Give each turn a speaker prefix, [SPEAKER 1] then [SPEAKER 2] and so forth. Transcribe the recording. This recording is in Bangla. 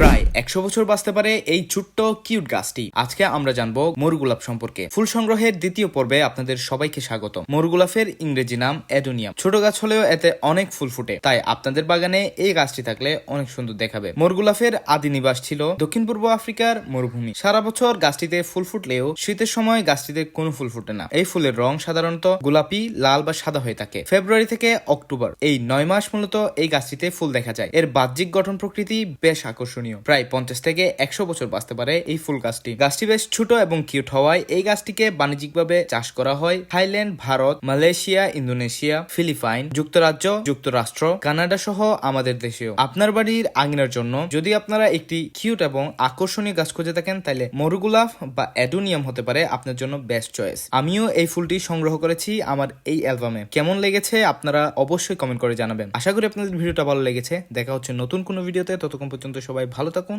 [SPEAKER 1] প্রায় একশো বছর বাঁচতে পারে এই ছোট্ট কিউট গাছটি। আজকে আমরা জানব মরুগোলাপ সম্পর্কে। ফুল সংগ্রহের দ্বিতীয় পর্বে আপনাদের সবাইকে স্বাগত মরুগোলাপের ইংরেজি নাম অ্যাডোনিয়াম। ছোট গাছ হলেও এতে অনেক ফুল ফুটে, তাই আপনাদের বাগানে এই গাছটি থাকলে অনেক সুন্দর দেখাবে। মরুগোলাপের আদি নিবাস ছিল দক্ষিণ পূর্ব আফ্রিকার মরুভূমি। সারা বছর গাছটিতে ফুল ফুটলেও শীতের সময় গাছটিতে কোনো ফুল ফুটে না। এই ফুলের রং সাধারণত গোলাপি, লাল বা সাদা হয়ে থাকে। ফেব্রুয়ারি থেকে অক্টোবর, এই নয় মাস মূলত এই গাছটিতে ফুল দেখা যায়। এর বাহ্যিক গঠন প্রকৃতি বেশ আকর্ষণীয়। প্রায় পঞ্চাশ থেকে একশো বছর বাঁচতে পারে এই ফুল গাছটি। গাছটি বেশ ছোট এবং কিউট হওয়ায় এই গাছটিকে বাণিজ্যিকভাবে চাষ করা হয় Thailand, Bharat, Malaysia, Indonesia, Philippine, যুক্তরাজ্য, যুক্তরাষ্ট্র, কানাডা সহ আমাদের দেশেও। আপনার বাড়ির আঙিনার জন্য যদি আপনারা একটি কিউট এবং আকর্ষণীয় গাছ খুঁজে থাকেন, তাহলে মরুগুলাফ বা অ্যাডোনিয়াম হতে পারে আপনার জন্য বেস্ট চয়েস। আমিও এই ফুলটি সংগ্রহ করেছি আমার এই অ্যালবামে। কেমন লেগেছে আপনারা অবশ্যই কমেন্ট করে জানাবেন। আশা করি আপনাদের ভিডিওটা ভালো লেগেছে। দেখা হচ্ছে নতুন কোনো ভিডিওতে। ততক্ষণ পর্যন্ত সবাই ভালো থাকুন